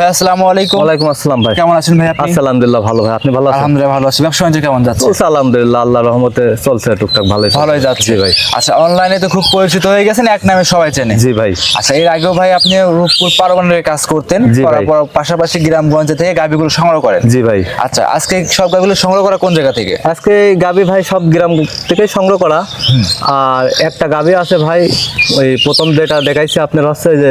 ভাই আসসালামু আলাইকুম। ওয়ালাইকুম আসসালাম ভাই। কেমন আছেন ভাই আপনি? আচ্ছা আলহামদুলিল্লাহ ভালো ভাই আপনি ভালো আছেন? আলহামদুলিল্লাহ ভালো আছি। ব্যবসা বাণিজ্য কেমন যাচ্ছে? চলছে আলহামদুলিল্লাহ আল্লাহর রহমতে চলছে টুকটাক ভালোই চলছে। ভালোই যাচ্ছে। ভাই। আচ্ছা অনলাইনে তো খুব পরিচিত হয়ে গেছেন এক নামে সবাই চেনে। জি ভাই। আচ্ছা এর আগেও ভাই আপনি রূপপুর কাজ করতেন পাশাপাশি গ্রামগঞ্জে থেকে গাভিগুলো সংগ্রহ করেন। জি ভাই। আচ্ছা আজকে সব গাভিগুলো সংগ্রহ করা কোন জায়গা থেকে? আজকে গাবি ভাই সব গ্রাম থেকে সংগ্রহ করা। আর একটা গাবি আছে ভাই ওই প্রথম যেটা দেখাইছে আপনার হচ্ছে যে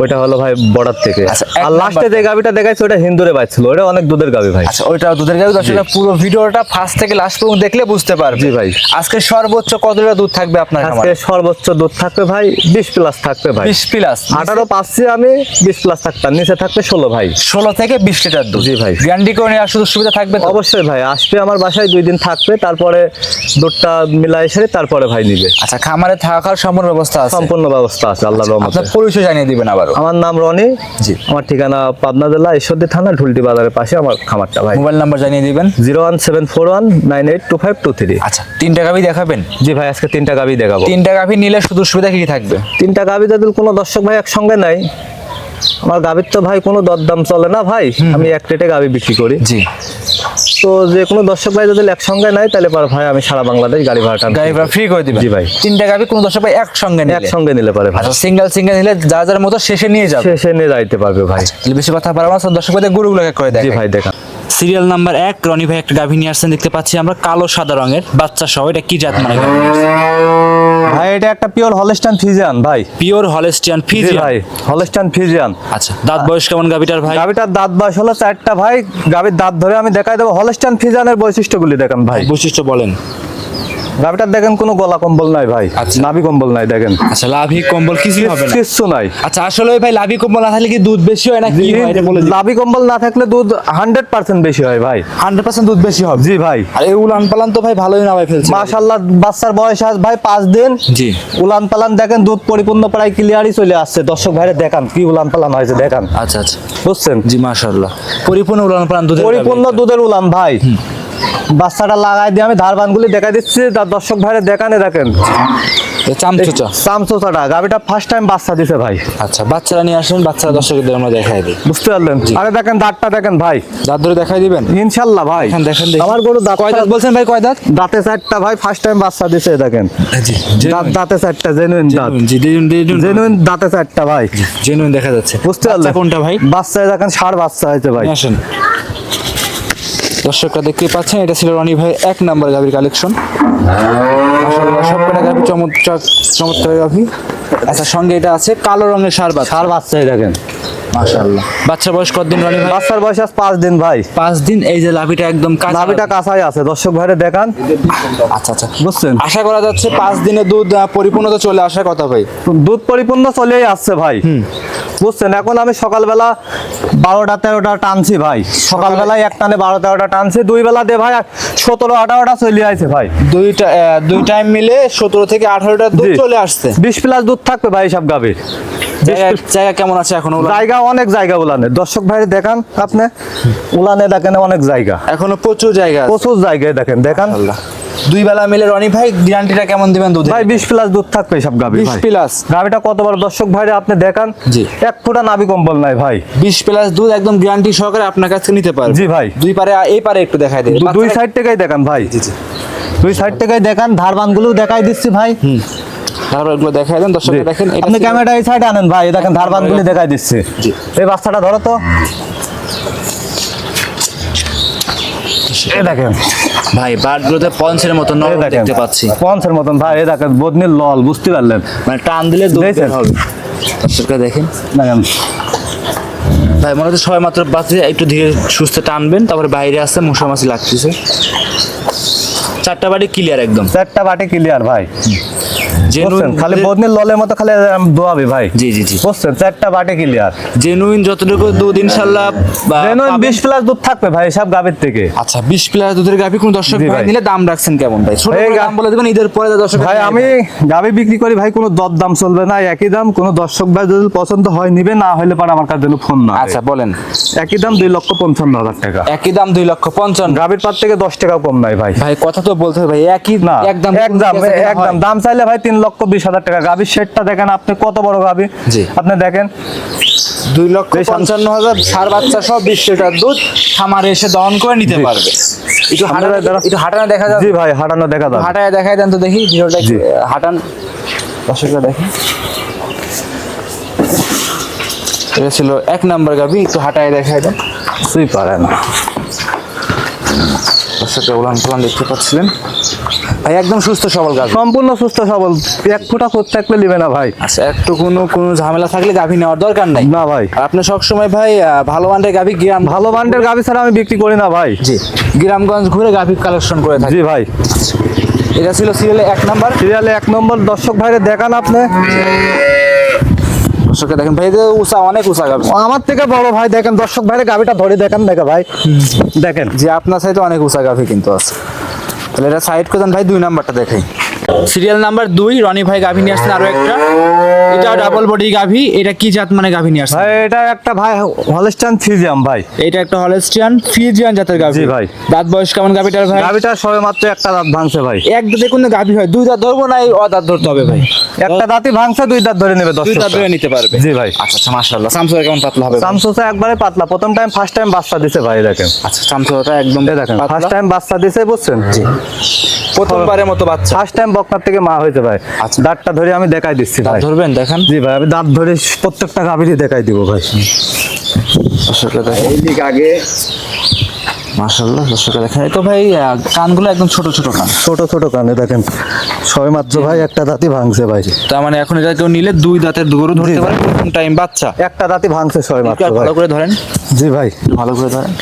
ওইটা হলো ভাই বর্ডার থেকে। আচ্ছা, আর লাস্টে যে গাবিটা দেখাইছে ওটা হিন্দুরে ওটা অনেক দুধের গাবি ভাই। আচ্ছা ওইটা দুধের দর্শক পুরো ভিডিওটা ফার্স্ট থেকে লাস্ট পর্যন্ত দেখলে বুঝতে পারবে। জি ভাই। আজকে সর্বোচ্চ কত লিটার দুধ থাকবে আপনার আজকে সর্বোচ্চ দুধ থাকবে ভাই বিশ প্লাস থাকবে ভাই। 20 প্লাস আঠারো পাচ্ছি আমি বিশ প্লাস থাকতাম নিচে থাকবে ষোলো ভাই। ষোলো থেকে বিশ লিটার দুধ। জি ভাই। গ্যারান্টি করে নেওয়ার সুযোগ সুবিধা থাকবে অবশ্যই ভাই আসবে আমার বাসায় দুই দিন থাকবে তারপরে দুধটা মিলাই এসে তারপরে ভাই নিবে। আচ্ছা খামারে থাকার সম্পূর্ণ ব্যবস্থা আছে? সম্পূর্ণ ব্যবস্থা আছে আল্লাহ রহমতে। আপনার পরিচয় জানিয়ে দিবেন আবারও আমার নাম রনি। জি। আমার ঠিকানা পাবনা জেলা ঈশ্বরদী থানা ঢুলটি বাজারের পাশে আমার খামারটা ভাই। মোবাইল নাম্বার জানিয়ে দিবেন? Zero one seven four one nine eight two five two three. আচ্ছা তিনটা গাভি দেখাবেন? জি ভাই আজকে তিনটা গাবি দেখাবো। তিনটা গাভি নিলে সুযোগ সুবিধা কি থাকবে? তিনটা গাবি যদি কোনো দর্শক ভাই একসঙ্গে নাই আমার গাবির তো ভাই কোনো দরদাম চলে না ভাই। আমি এক রেটে গাবি বিক্রি করি। জি। তো যে কোনো দর্শক ভাই যদি একসঙ্গে নাই তাহলে পার ভাই আমি সারা বাংলাদেশ গাড়ি ভাড়াটা গাড়ি ভাড়া ফ্রি করে দিবেন। জি ভাই। তিনটা গাড়ি কোনো দর্শক ভাই একসঙ্গে নিলে। একসঙ্গে নিলে পারে ভাই। আচ্ছা সিঙ্গেল সিঙ্গেল নিলে যা যার মতো শেষে নিয়ে যাবে। শেষে নিয়ে যাইতে পারবে ভাই। বেশি কথা পারব না দর্শক ভাই গরুগুলো করে করে জি ভাই দেখা সিরিয়াল নাম্বার এক রনি ভাই একটা গাভী নিয়ে আসছেন দেখতে পাচ্ছি আমরা কালো সাদা রঙের বাচ্চা সহ এটা কি জাত মানে? ভাই এটা একটা পিওর হলস্টান ফিজিয়ান ভাই। Pure Holstein Friesian? ভাই হলস্টান ফিজিয়ান। আচ্ছা দাঁত বয়স কেমন গাভিটার ভাই? গাবিটার দাঁত বয়স হলো চারটা ভাই। গাবির দাঁত ধরে আমি দেখাই দেবো হলস্টান ফিজিয়ানের বৈশিষ্ট্যগুলি দেখেন ভাই। বৈশিষ্ট্য বলেন। গাবিটার দেখেন কোনো গলা কম্বল নাই ভাই আচ্ছা। নাভি কম্বল নাই দেখেন। আচ্ছা লাভি কম্বল কিছুই হবে না। কিচ্ছু নাই। আচ্ছা আসলে ভাই লাভি কম্বল না থাকলে কি দুধ বেশি হয় না কি হয় এটা বলে নাভি কম্বল না থাকলে দুধ হান্ড্রেড পার্সেন্ট বেশি হয় ভাই। হান্ড্রেড পার্সেন্ট দুধ বেশি হবে। জি ভাই। আর এই উলান পালান তো ভাই ভালোই ফেলছে। মাশাল্লাহ বাচ্চার বয়স আজ ভাই পাঁচ দিন। জি। উলান পালান দেখেন দুধ পরিপূর্ণ প্রায় ক্লিয়ারই চলে আসছে। দর্শক ভাইরে দেখান কি উলান পালান হয়েছে দেখান। আচ্ছা আচ্ছা। বুঝছেন? জি মাশাআল্লাহ। পরিপূর্ণ উলান পালান দুধের পরিপূর্ণ দুধের উলান ভাই। বাচ্চাটা লাগাই দিয়ে আমি ধারবানগুলি দেখাই দিচ্ছি। তার দর্শক ভাইরে দেখানে দেখেন। চামচুচা? চামচোচাটা গাবিটা ফার্স্ট টাইম বাচ্চা দিছে ভাই। আচ্ছা বাচ্চারা নিয়ে আসেন বাচ্চারা দর্শকদের আমরা দেখাই দিই। বুঝতে পারলেন? আরে দেখেন দাঁতটা দেখেন ভাই। দাঁত ধরে দেখাই দিবেন? ভাই। দেখেন আমার গরু দাঁত কয় দাঁত বলছেন ভাই কয় দাঁত? দাঁতে চারটা ভাই ফার্স্ট টাইম বাচ্চা দিছে দেখেন। জি দাঁত দাঁতে চারটা জেনুইন দাঁত। জি জেনুইন জেনুইন দাঁতে চারটা ভাই। জেনুইন দেখা যাচ্ছে। বুঝতে পারলেন? কোনটা ভাই? বাচ্চা দেখেন বাচ্চা হয়েছে ভাই। আসেন। দর্শকরা দেখতে পাচ্ছেন এটা ছিল রনি ভাই এক নাম্বার গাভীর কালেকশন সবকটা গাভী চমৎকার চমৎকার গাভী। আচ্ছা সঙ্গে এটা আছে কালো রঙের সার বাচ্চা। ষাট বাচ্চা দেখেন। মাশাআল্লাহ। বাচ্চা বয়স কতদিন রনি ভাই? বাচ্চার বয়স আজ পাঁচ দিন ভাই। পাঁচ দিন এই যে লাভিটা একদম কাঁচা। নাভিটা কাঁচাই আছে দর্শক ভাইরে দেখান। আচ্ছা আচ্ছা। বুঝছেন? আশা করা যাচ্ছে পাঁচ দিনে দুধ পরিপূর্ণতা চলে আসার কথা ভাই। দুধ পরিপূর্ণ চলেই আসছে ভাই। বুঝছেন? এখন আমি সকালবেলা বারোটা তেরোটা টানছি ভাই। সকালবেলায় এক টানে বারো তেরোটা টানছি দুই বেলা দিয়ে ভাই সতেরো আঠারোটা চলে আছে ভাই। দুইটা দুই টাইম মিলে সতেরো থেকে আঠারোটা দুধ চলে আসছে। বিশ প্লাস দুধ থাকবে ভাই সব গাবে। জায়গা- জায়গা কেমন আছে এখন জায়গা অনেক জায়গা উলানে। দর্শক ভাই দেখান আপনি। উলানে দেখেন অনেক জায়গা। এখনও প্রচুর জায়গা প্রচুর জায়গায় দেখেন দেখান। আল্লাহ। দুই বেলা মিলে রনি ভাই গ্যারান্টিটা কেমন দিবেন দুধে ভাই বিশ প্লাস দুধ থাকবে সব গাবে বিশ প্লাস। গাবিটা কতবার দর্শক ভাইরে আপনি দেখান। জি। এক ফোঁটা নাভি কম্বল নাই ভাই। বিশ প্লাস দুধ একদম গ্যারান্টি সহকারে আপনার কাছে নিতে পারবে। জি ভাই। দুই পারে এই পারে একটু দেখাই দিন। দুই সাইড থেকেই দেখান ভাই। জি জি। দুই সাইড থেকেই দেখান ধারবানগুলো দেখাই দিচ্ছি ভাই। তারপর এগুলো দেখাই দেন দর্শক দেখেন আপনি ক্যামেরাটা এই সাইডে আনেন ভাই। দেখেন ধারবানগুলি দেখাই দিচ্ছি। জি। এই বাচ্চাটা ধরো তো। দেখেন। ভাই বার্ডগুলোতে পঞ্চের মতো নরম দেখতে পাচ্ছি। পঞ্চের মতন ভাই দেখেন বদনির লল বুঝতে পারলেন? মানে টান দিলে দুধ দেখছেন? বের হবে। দর্শকরা দেখেন। দেখেন। ভাই মনে হচ্ছে সবাই মাত্র বাচ্চা একটু ধীরে সুস্থ টানবেন তারপরে বাইরে আসছে মশা মাছি লাগতেছে। চারটা বাড়ি ক্লিয়ার একদম। চারটা বাটি ক্লিয়ার ভাই। জেনুইন খালি বদনির ললের মতো খালি দোয়াবে ভাই। জি জি জি। বুঝছেন চারটা বাটি ক্লিয়ার জেনুইন যতটুকু দুধ ইনশাল্লাহ বা- জেনুইন পাবেন। বিশ প্লাস দুধ থাকবে ভাই সব গাবের থেকে। আচ্ছা বিশ প্লাস দুধের গাভি কোন দর্শক ভাই। নিলে দাম রাখছেন কেমন ভাই? ছোট দাম বলে দেবেন ঈদের পরে দর্শক ভাই আমি গাবি বিক্রি করি ভাই কোনো দর দাম চলবে না একই দাম কোনো দর্শক ভাই যদি পছন্দ হয় নিবে না হলে পরে আমার কাছে ফোন না আচ্ছা বলেন। একই দাম দুই লক্ষ পঞ্চান্ন হাজার টাকা। একই দাম দুই লক্ষ পঞ্চান্ন। গাবির পার থেকে দশ টাকা কম নাই ভাই। ভাই কথা তো বলতে ভাই একই না একদম একদম একদম দাম চাইলে ভাই তিন লক্ষ বিশ হাজার টাকা। গাভীর শেডটা দেখেন আপনি কত বড় গাভী? জি। আপনি দেখেন। দুই লক্ষ পঞ্চান্ন হাজার সার বাচ্চা সহ বিশ লিটার দুধ খামারে এসে দহন করে নিতে পারবে। একটু একটু হাঁটানো দেখা যাবে? জি ভাই হাঁটানো দেখা যাবে। হাঁটায় দেখাই দেন তো দেখি ভিডিওটা হাঁটান। দর্শকরা দেখেন। এটা ছিল এক নাম্বার গাবি একটু হাঁটায় দেখাই দেন। কিছুই পারে না দর্শকরা উলান পালান দেখতে পাচ্ছিলেন। ভাই একদম সুস্থ সবল গাবি সম্পূর্ণ সুস্থ সবল। এক ফুটা খুঁত থাকলে নিবে না ভাই। আচ্ছা একটু কোনো কোনো ঝামেলা থাকলে গাভী নেওয়ার দরকার নাই? না ভাই। আপনি সবসময় ভাই ভালো মানের গাভী গ্রাম ভালো বান্ডের গাভী ছাড়া আমি বিক্রি করি না ভাই। জি গ্রামগঞ্জ ঘুরে গাভী কালেকশন করে থাকি। জি ভাই। এটা ছিল সিরিয়ালে এক নাম্বার। সিরিয়ালে এক নম্বর। দর্শক ভাইরে দেখান আপনি। দর্শকরা দেখেন ভাই উষা অনেক উষা গাভী। আমার থেকে বড় ভাই দেখেন দর্শক ভাইরে গাভীটা ধরে দেখেন দেখে ভাই। দেখেন। যে আপনার সাইতে অনেক উষা গাভী কিন্তু আছে। তাহলে এটা সাইড করে দেন ভাই দুই নাম্বারটা দেখাই। সিরিয়াল নাম্বার দুই রনি ভাই গাভী নিয়ে আসছেন আরও একটা। এটা ডাবল বডি গাভী এটা কি জাত মানে গাভী নিয়ে আসছেন? ভাই এটা একটা ভাই হলস্টান ফিজিয়াম ভাই। এটা একটা হলস্টিয়ান ফিজিয়ান জাতের গাভী। জি ভাই। দাঁত বয়স কেমন গাভীটার ভাই? গাভীটা সবে মাত্র একটা দাঁত ভাঙছে ভাই। এক দাঁতে কোনো গাভী হয় দুই দাঁত ধরবো না এই অদাঁত ধরতে হবে ভাই। একটা দাঁতই ভাঙছে দুই দাঁত ধরে নেবে দুই দাঁত ধরে নিতে পারবে। জি ভাই। আচ্ছা আচ্ছা মাশাআল্লাহ। সামসুরা কেমন পাতলা হবে ভাই? সামসুসা একবারে পাতলা। প্রথম টাইম ফার্স্ট টাইম বাচ্চা দিছে ভাই দেখেন। আচ্ছা সামসুরাটা একদম দেখেন ফার্স্ট টাইম বাচ্চা দিছে বুঝছেন? জি। প্রথমবারের মতো বাচ্চা। ফার্স্ট টাইম বকনার থেকে মা হয়েছে ভাই। আচ্ছা। দাঁতটা ধরে আমি দেখাই দিচ্ছি ভাই। ধরবেন দেখেন। জি ভাই আমি দাঁত ধরে প্রত্যেকটা গাভীরই দেখাই দিব ভাই। দেখেন। আগে। দেখেন। তো ভাই কানগুলো একদম ছোট ছোট কান। ছোট ছোট কানে দেখেন। মাত্র ভাই একটা দাঁতই ভাঙছে ভাই। তার মানে এখন এটা কেউ নিলে দুই দাঁতের গরু ধরতে জি, পারে টাইম বাচ্চা। একটা দাঁতই ভাঙছে সবে মাত্র ভাই। ভালো করে ধরেন। জি ভাই। ভালো করে ধরেন।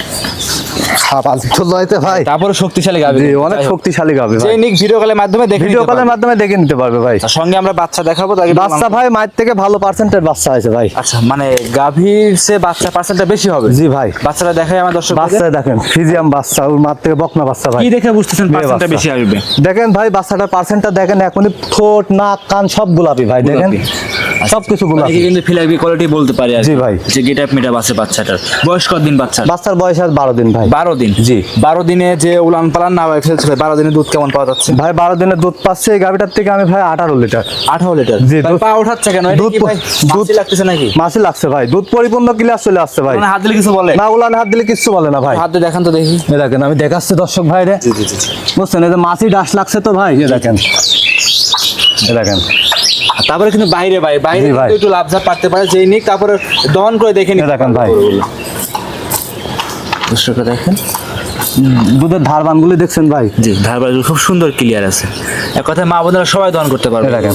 ভাই। তারপরে শক্তিশালী গাবি। অনেক শক্তিশালী গাভী যে নিক ভিডিও কলের মাধ্যমে দেখে ভিডিও কলের মাধ্যমে দেখে নিতে পারবে ভাই। সঙ্গে আমরা বাচ্চা দেখাবো তাকে বাচ্চা ভাই মায়ের থেকে ভালো পার্সেন্টের বাচ্চা হয়েছে ভাই। আচ্ছা মানে গাভীর সে বাচ্চা পার্সেন্টটা বেশি হবে? জি ভাই। দেখাই আমার দর্শক বাচ্চা দেখেন ফিজিয়াম বাচ্চা ওর মার থেকে বকনা বাচ্চা ভাই। কি দেখে বুঝতেছেন পার্সেন্টটা বেশি আসবে? দেখেন ভাই বাচ্চাটার পার্সেন্টটা দেখেন এখনই ঠোঁট নাক কান সব গোলাপি ভাই দেখেন। গোলাপি। সব কিছু অনেকে গোলাপি কিন্তু ফিলাপি কোয়ালিটি বলতে পারি আর জি ভাই। যে গেট আপ মেটা আছে বাচ্চাটার। বয়স কত দিন বাচ্চা বাচ্চার বয়স আজ বারো দিন ভাই। বারো দিন? জি। বারো দিনে যে উলান পালান না হয় ফেলছে ভাই বারো দিনে দুধ কেমন পাওয়া যাচ্ছে? ভাই বারো দিনের দুধ পাচ্ছে এই গাভিটার থেকে আমি ভাই আঠারো লিটার। আঠারো লিটার? জি, পা ওঠাচ্ছে কেন? দুধ ভাই দুধ- মাছি লাগতেছে নাকি? মাসি লাগছে ভাই। দুধ পরিপূর্ণ ক্লিয়ার চলে আসছে ভাই। মানে হাত দিলে কিছু বলে? না উলান হাত দিলে কিছু বলে না ভাই। হাত দিয়ে দেখান তো দেখি। এ দেখেন আমি দেখাচ্ছি দর্শক ভাই রে জি জি জি। বুঝছেন এই যে মাছি ডাস লাগছে তো ভাই এ দেখেন। এ দেখেন। তারপরে কিন্তু বাইরে ভাই বাইরে কিন্তু একটু লাভঝাপ পারতে পারে যেই নিক তারপরে দহন করে দেখে দেখেন ভাই। দর্শকরা দেখেন। দুধের ধারবানগুলি দেখছেন ভাই। জি ধারবার খুব সুন্দর ক্লিয়ার আছে। এক কথায় মা বোনেরা সবাই দহন করতে পারবে। দেখেন।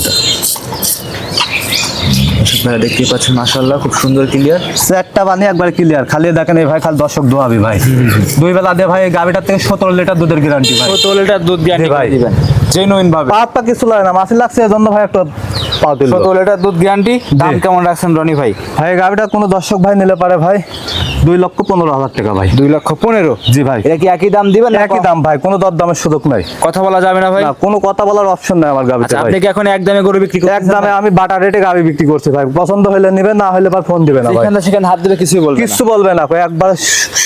ভাইরা দেখতেই পাচ্ছেন মাশাআল্লাহ খুব সুন্দর ক্লিয়ার একটা বানিয়ে একবার ক্লিয়ার খালি দেখেন এই ভাই খালি দর্শক দোয়াবি ভাই। দুই বেলা দে ভাই এই গাভিটার থেকে সতেরো লিটার দুধের গ্যারান্টি ভাই। কত লিটার দুধ গ্যারান্টি ভাই। দিবেন। জেনুইন ভাবে। পা পা কিছু লাগে না মাছি লাগছে এজন্য ভাই একটা দিল কত লিটার দুধ গ্যারান্টি দাম কেমন রাখছেন রনি ভাই? ভাই এই গাভিটা কোনো দর্শক ভাই নিলে পারে ভাই। দুই লক্ষ পনেরো হাজার টাকা ভাই। দুই লক্ষ পনেরো? জি ভাই। এটা কি একই দাম দিবেন না একই দাম ভাই কোনো দর দামের সুযোগ নাই। কথা বলা যাবে না ভাই? না কোনো কথা বলার অপশন নাই আমার আচ্ছা আপনি কি এখন এক দামে গরু বিক্রি এক করছেন দামে আমি বাটা রেটে বিক্রি করছি ভাই। পছন্দ হলে নিবে না হলে ফোন দিবে না ভাই। যেখানে সেখানে হাত দিলে কিছুই বলবেন কিচ্ছু বলবে না ভাই। একবার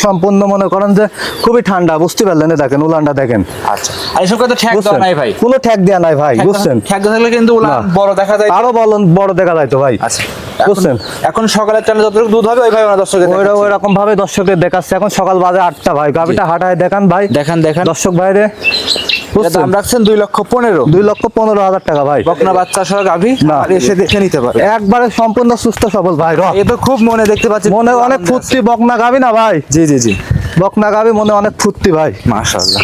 সম্পূর্ণ মনে করেন যে খুবই ঠান্ডা বুঝতে পারলেন দেখেন উলানটা দেখেন। আচ্ছা। আর এসব কথা দেওয়া নাই ভাই। কোনো ঠেক দেওয়া নাই ভাই বুঝছেন? দেওয়া থাকলে কিন্তু উলান বড় দেখা যায়। আরও বলন বড় দেখা যায় তো ভাই। আচ্ছা। বুঝছেন? এখন- সকালের টানে যতটুকু দুধ হবে ওইভাবে দর্শকের ওইরা ওইরকম ভাবে দর্শকদের দেখাচ্ছে। এখন সকাল বাজে আটটা ভাই। গাভিটা হাঁটায় দেখান ভাই। দেখান দেখান। দর্শক ভাইরে। দাম রাখছেন দুই লক্ষ পনেরো। দুই লক্ষ পনেরো হাজার টাকা ভাই। বকনা বাচ্চা সহ গাভী। এসে দেখে নিতে পারে একবারে সম্পূর্ণ সুস্থ সবল ভাই এ তো খুব মনে দেখতে পাচ্ছি মনে অনেক ফুর্তি বকনা গাবি না ভাই? জি জি জি। বকনা গাবি মনে অনেক ফুর্তি ভাই। মাশাআল্লাহ।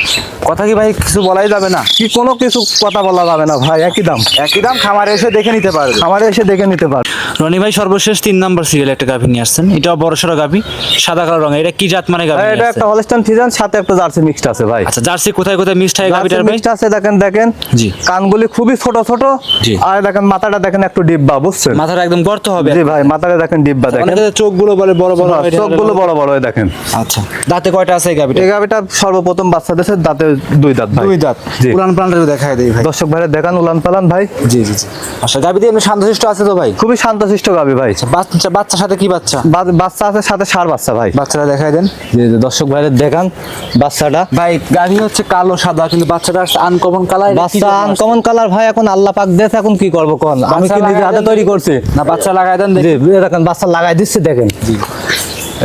কথা কি ভাই কিছু বলাই যাবে না? কি কোনো কিছু কথা বলা যাবে না ভাই একই দাম। একই দাম খামারে এসে দেখে নিতে পারবে। আমার এসে দেখে নিতে পার রনি ভাই সর্বশেষ তিন নাম্বার সিরিয়াল একটা গাভী নিয়ে আসছেন। এটাও বড় সড়ো গাভী সাদা কালো রঙের। এটা কি জাত মানে গাভী এটা একটা হলস্টাইন ফিজান সাথে একটা জার্সি মিক্সড আছে ভাই। আচ্ছা জার্সি কোথায় কোথায় মিক্সড হয় গাভীটার ভাই? মিক্সড আছে দেখেন দেখেন। জি। কানগুলি খুবই ছোট ছোট। জি। আর দেখেন মাথাটা দেখেন একটু ডিব্বা বুঝছেন? মাথাটা একদম গর্ত হবে। জি ভাই মাথাটা দেখেন ডিব্বা দেখেন। অনেকে চোখগুলো বলে বড় বড় হয়, এটা চোখগুলো বড়। বড় হয় দেখেন। আচ্ছা দাঁতে কয়টা আছে এই গাভীটা এই গাভিটা সর্বপ্রথম বাচ্চা দিয়েছে দাঁতে দুই দাঁত ভাই। দুই দাঁত। জি। পুরান প্রাণটা দেখায় দেই ভাই। দর্শক ভাইরা দেখান উলান পালান ভাই। জি জি জি। আচ্ছা গাভীতে এমনি শান্তশিষ্ট আছে তো ভাই? খুবই শান্ত শান্তশিষ্ট গাবি ভাই। বাচ্চা বাচ্চার সাথে কি বাচ্চা? বাচ্চা আছে সাথে সার বাচ্চা ভাই। বাচ্চাটা দেখাই দেন। যে দর্শক ভাইদের দেখান বাচ্চাটা। ভাই গাড়ি হচ্ছে কালো সাদা কিন্তু বাচ্চাটা আনকমন কালার বাচ্চা আনকমন কালার ভাই এখন আল্লাহ পাক দেশ এখন কি করব কোন? আমি কি বাচ্চা নিজে হাতে তৈরি। করছি? না বাচ্চা লাগাই দেন দেখেন বাচ্চা লাগাই দিচ্ছে দেখেন।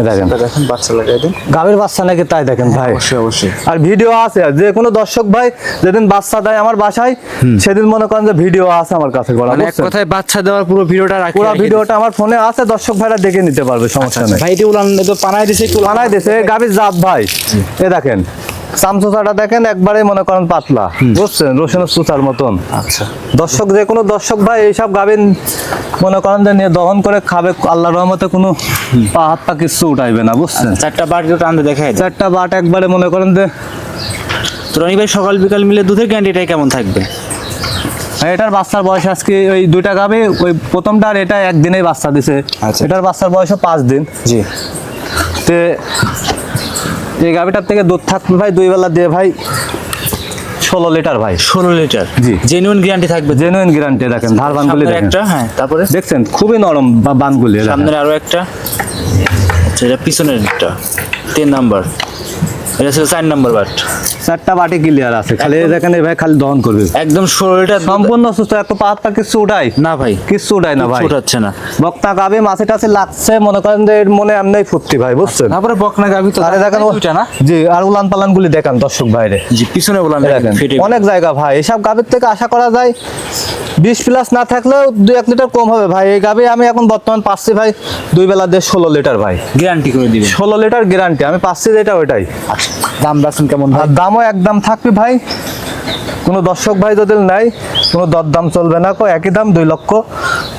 দেখেন। দেখেন বাচ্চা লাগাই দেন। গাভীর বাচ্চা নাকি তাই দেখেন ভাই। অবশ্যই অবশ্যই। আর ভিডিও আছে যে কোনো দর্শক ভাই যেদিন বাচ্চা দেয় আমার বাসায় সেদিন মনে করেন যে ভিডিও আছে আমার কাছে করা মানে এক কথায় বাচ্চা দেওয়ার পুরো ভিডিওটা রাখি পুরো ভিডিওটা আমার ফোনে আছে দর্শক ভাইরা দেখে নিতে পারবে সমস্যা নেই। ভাই এটি উলান তো পানায় দিছে দিছে গাভীর জাত ভাই। এ দেখেন চামচোচাটা দেখেন একবারে মনে করেন পাতলা। বুঝছেন? রসুনের সুচার মতন। আচ্ছা। দর্শক যে কোনো দর্শক ভাই এইসব গাভিন মনে করেন যে দহন করে খাবে আল্লাহর রহমতে কোনো পা হাত পা কিছু উঠাইবে না বুঝছেন? চারটা বাটি টানতে দেখাই দেন চারটা বাট একবারে মনে করেন যে রনি ভাই সকাল বিকাল মিলে দুধের গ্যারান্টিটাই কেমন থাকবে? এটার বাচ্চার বয়স আজকে ওই দুইটা গাবে ওই প্রথমটা আর এটা একদিনেই বাচ্চা দিছে। আচ্ছা। এটার বাচ্চার বয়সও পাঁচ দিন। জি। তে এই গাভিটার থেকে দুধ থাকবে ভাই দুই বেলা দিয়ে ভাই। ষোলো লিটার ভাই। ষোলো লিটার? জি। জেনুইন গ্যারান্টি থাকবে? জেনুইন গ্যারান্টি দেখেন ধার বানগুলি একটা হ্যাঁ তারপরে? দেখছেন খুবই নরম বা বানগুলি সামনে আরও একটা। আচ্ছা এটা পিছনের একটা। তিন নাম্বার। এটা ছিল চার নাম্বার বাট। চারটা বাটি ক্লিয়ার আছে। খালি এই দেখেন ভাই খালি দহন করবে। একদম ষোলো সম্পূর্ণ সুস্থ একটু পা কিছু উঠাই না ভাই কিছু উঠাই না ভাই। উঠাচ্ছে না। বক্তা গাবে মাছে টাছে লাগছে মনে করেন যে মনে এমনি ফুর্তি ভাই বুঝছেন? তারপরে বকনা গাভি তো আরে দেখেন ও- না? জি আর উলান পালান গুলি দেখান দর্শক ভাইরে। জি পিছনে বললাম দেখেন অনেক জায়গা ভাই এসব গাভীর থেকে আশা করা যায় বিশ প্লাস না থাকলেও দুই এক লিটার কম হবে ভাই। এই গাভী আমি এখন বর্তমান পাচ্ছি ভাই দুই বেলা দিয়ে ষোলো লিটার ভাই। গ্যারান্টি করে দিবেন। ষোলো লিটার গ্যারান্টি আমি পাচ্ছি যেটা ওইটাই। দাম রাখছেন কেমন ভাই? দামও একদম থাকবে ভাই। কোনো দর্শক ভাই যদি নাই কোনো দরদাম চলবে না কো একই দাম দুই লক্ষ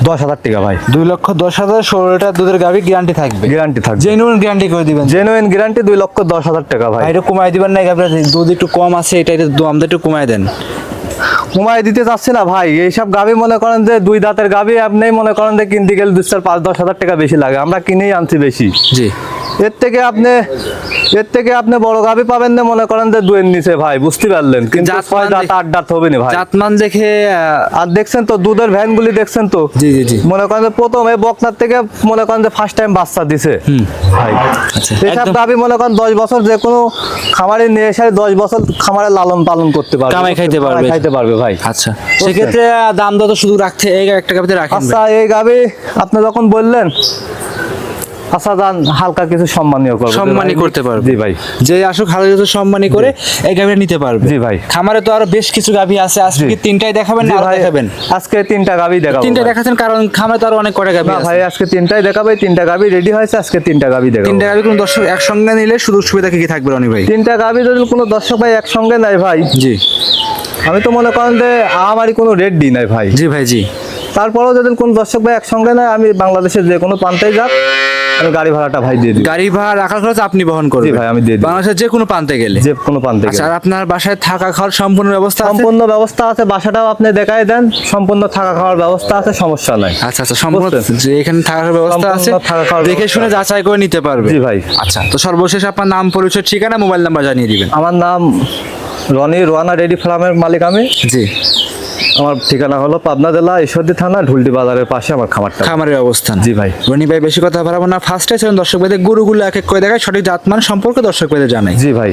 দশ হাজার টাকা ভাই। দুই লক্ষ দশ হাজার ষোলো লিটার দুধের গাভি গ্যারান্টি থাকবে। গ্যারান্টি থাকবে। জেনুইন গ্যারান্টি করে দিবেন। জেনুইন গ্যারান্টি দুই লক্ষ দশ হাজার টাকা ভাই। এটা কমাই দিবেন না গাভিটা দুধ একটু কম আছে এটা এটা দামটা একটু কমাই দেন। কমাই দিতে চাচ্ছি না ভাই। এইসব গাভি মনে করেন যে দুই দাঁতের গাভি আপনি মনে করেন যে কিনতে গেলে চার পাঁচ দশ হাজার টাকা বেশি লাগে। আমরা কিনেই আনছি বেশি। জি। এর থেকে আপনি এর থেকে আপনি বড় গাভি পাবেন না মনে করেন যে দুয়ের নিচে ভাই বুঝতে পারলেন। কিন্তু ছয় দাঁত আট দাঁত হবে না ভাই। জাতমান দেখে আর দেখছেন তো দুধের ভ্যান গুলি দেখছেন তো? জি জি জি। মনে করেন প্রথম এই বকনার থেকে মনে করেন যে ফার্স্ট টাইম বাচ্চা দিছে। ভাই আচ্ছা, এসব গাভি মনে করেন দশ বছর যে কোনো খামারে নিয়ে এসে দশ বছর খামারে লালন পালন করতে পারবে। কামাই খাইতে পারবে। খাইতে পারবে ভাই। আচ্ছা সেক্ষেত্রে দাম দর শুধু রাখতে এই একটা গাভিতে রাখেন আচ্ছা এই গাবি আপনি যখন বললেন যান হালকা কিছু সম্মানীয় করব। সম্মানই করতে পারবে। জি ভাই। যে আসুক হাজার কিছু সম্মানই করে এই গাভিটা নিতে পারবে। জি ভাই। খামারে তো আরও বেশ কিছু গাভি আছে। আজকে তিনটাই দেখাবেন না আরও দেখাবেন? আজকে তিনটা গাবি দেখাবো তিনটা। দেখাচ্ছেন কারণ খামারে তো আরও অনেক কটা গাভি আছে। ভাই আজকে তিনটাই দেখাবে। তিনটা গাবি রেডি হয়েছে আজকে তিনটা গাবি দেখাবো। তিনটা গাভি কোন দর্শক একসঙ্গে নিলে সুযোগ সুবিধা কি থাকবে রনি ভাই? তিনটা গাবি যদি কোনো দর্শক ভাই একসঙ্গে নাই ভাই জি। আমি তো মনে করেন যে আমারই কোনো রেট দিই নাই ভাই। জি ভাই জি। তারপরেও যদি কোনো দর্শক ভাই একসঙ্গে নাই আমি বাংলাদেশের যে কোনো প্রান্তেই যাক। আমি গাড়ি ভাড়াটা ভাই দিয়ে দিই। গাড়ি ভাড়া রাখার খরচ আপনি বহন করবেন। ভাই, আমি দিয়ে দিই। বাংলাদেশের যে কোনো প্রান্তে গেলে। যে কোনো প্রান্তে আচ্ছা গেলে। আর আপনার বাসায় থাকা খাওয়ার সম্পূর্ণ ব্যবস্থা আছে? সম্পূর্ণ ব্যবস্থা আছে বাসাটাও আপনি দেখাই দেন। সম্পূর্ণ থাকা খাওয়ার ব্যবস্থা আছে সমস্যা নাই। আচ্ছা আচ্ছা সম্পূর্ণ যে এখানে থাকার ব্যবস্থা আছে দেখে শুনে যাচাই করে নিতে পারবে। জি ভাই। আচ্ছা তো সর্বশেষ আপনার নাম পরিচয় ঠিকানা মোবাইল নাম্বার জানিয়ে দিবেন। আমার নাম রনি রোয়ানা রেডি ফার্মের মালিক আমি। জি। আমার ঠিকানা হলো পাবনা জেলা ঈশ্বরদী থানা ঢুলটি বাজারের পাশে আমার খামারটা। খামারের অবস্থান। জি ভাই। রনি ভাই বেশি কথা বাড়াবো না। ফার্স্টে ছিলেন দর্শক ভাইদের গরুগুলো এক এক করে দেখায় সঠিক জাতমান সম্পর্কে দর্শক ভাইদের জানাই। জি ভাই।